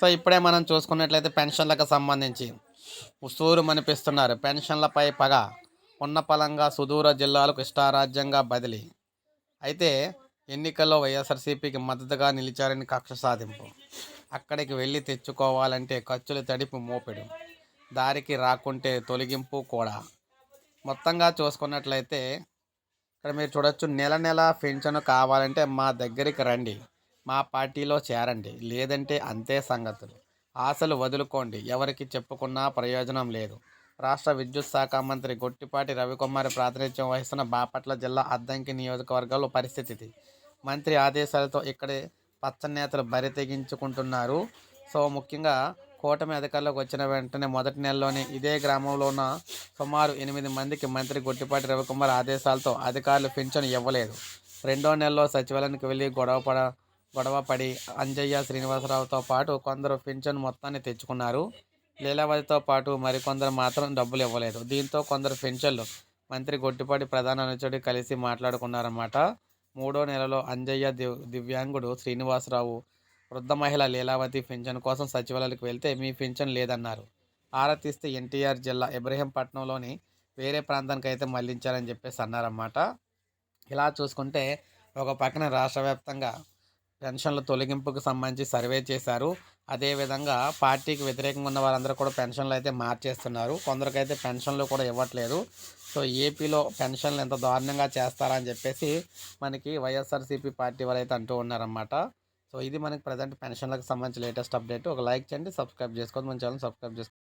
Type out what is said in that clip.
So ఇప్పుడే మనం చూసుకున్నట్లయితే పెన్షన్లకు సంబంధించి ఉసూరు మనిపిస్తున్నారు. పెన్షన్లపై పగ ఉన్న పలంగా సుదూర జిల్లాలకు ఇష్టారాజ్యంగా బదిలీ. అయితే ఎన్నికల్లో వైఎస్ఆర్సీపీకి మద్దతుగా నిలిచారని కక్ష సాధింపు. అక్కడికి వెళ్ళి తెచ్చుకోవాలంటే ఖర్చులు తడిపి మోపెడు. దారికి రాకుంటే తొలగింపు కూడా. మొత్తంగా చూసుకున్నట్లయితే ఇక్కడ మీరు చూడొచ్చు నెల నెల పెన్షన్ కావాలంటే మా దగ్గరికి రండి. మా పార్టీలో చేరండి. లేదంటే అంతే సంగతులు. ఆశలు వదులుకోండి. ఎవరికి చెప్పుకున్నా ప్రయోజనం లేదు. రాష్ట్ర విద్యుత్ శాఖ మంత్రి గొట్టిపాటి రవికుమార్ ప్రాతినిధ్యం వహిస్తున్న బాపట్ల జిల్లా అద్దంకి నియోజకవర్గంలో పరిస్థితి మంత్రి ఆదేశాలతో ఇక్కడే పచ్చనేతలు బరి తెగించుకుంటున్నారు. సో ముఖ్యంగా కూటమి అధికారులకు వచ్చిన వెంటనే మొదటి నెలలోనే ఇదే గ్రామంలో ఉన్న సుమారు ఎనిమిది మందికి మంత్రి గొట్టిపాటి రవికుమార్ ఆదేశాలతో అధికారులు పింఛను ఇవ్వలేదు. రెండో నెలలో సచివాలయానికి వెళ్ళి గొడవ పడ గొడవ పడి అంజయ్య శ్రీనివాసరావుతో పాటు కొందరు పింఛన్ మొత్తాన్ని తెచ్చుకున్నారు. లీలావతితో పాటు మరికొందరు మాత్రం డబ్బులు ఇవ్వలేదు. దీంతో కొందరు పెన్షన్లు మంత్రి గొట్టిపాటి ప్రధాన అనుచరుడు కలిసి మాట్లాడుకున్నారన్నమాట. మూడో నెలలో అంజయ్య దివ్యాంగుడు శ్రీనివాసరావు వృద్ధ మహిళ లీలావతి పింఛన్ కోసం సచివాలయాలకు వెళ్తే మీ పింఛన్ లేదన్నారు. ఆరతిస్తే ఎన్టీఆర్ జిల్లా ఇబ్రహీంపట్నంలోని వేరే ప్రాంతానికి అయితే మళ్ళించారని చెప్పేసి అన్నారన్నమాట. ఇలా చూసుకుంటే ఒక పక్కన రాష్ట్ర వ్యాప్తంగా పెన్షన్ల తొలగింపుకు సంబంధించి సర్వే చేశారు. అదేవిధంగా పార్టీకి వ్యతిరేకంగా ఉన్న వారందరూ కూడా పెన్షన్లు అయితే మార్చేస్తున్నారు. కొందరికైతే పెన్షన్లు కూడా ఇవ్వట్లేదు. సో ఏపీలో పెన్షన్లు ఎంత దారుణంగా చేస్తారని చెప్పేసి మనకి వైఎస్ఆర్సీపీ పార్టీ వారు అయితే అంటూ ఉన్నారన్నమాట. సో ఇది మనకి ప్రజెంట్ పెన్షన్లకు సంబంధించి లేటెస్ట్ అప్డేట్. ఒక లైక్ చేయండి సబ్స్క్రైబ్ చేసుకోండి. మన ఛానల్ సబ్స్క్రైబ్ చేసుకోండి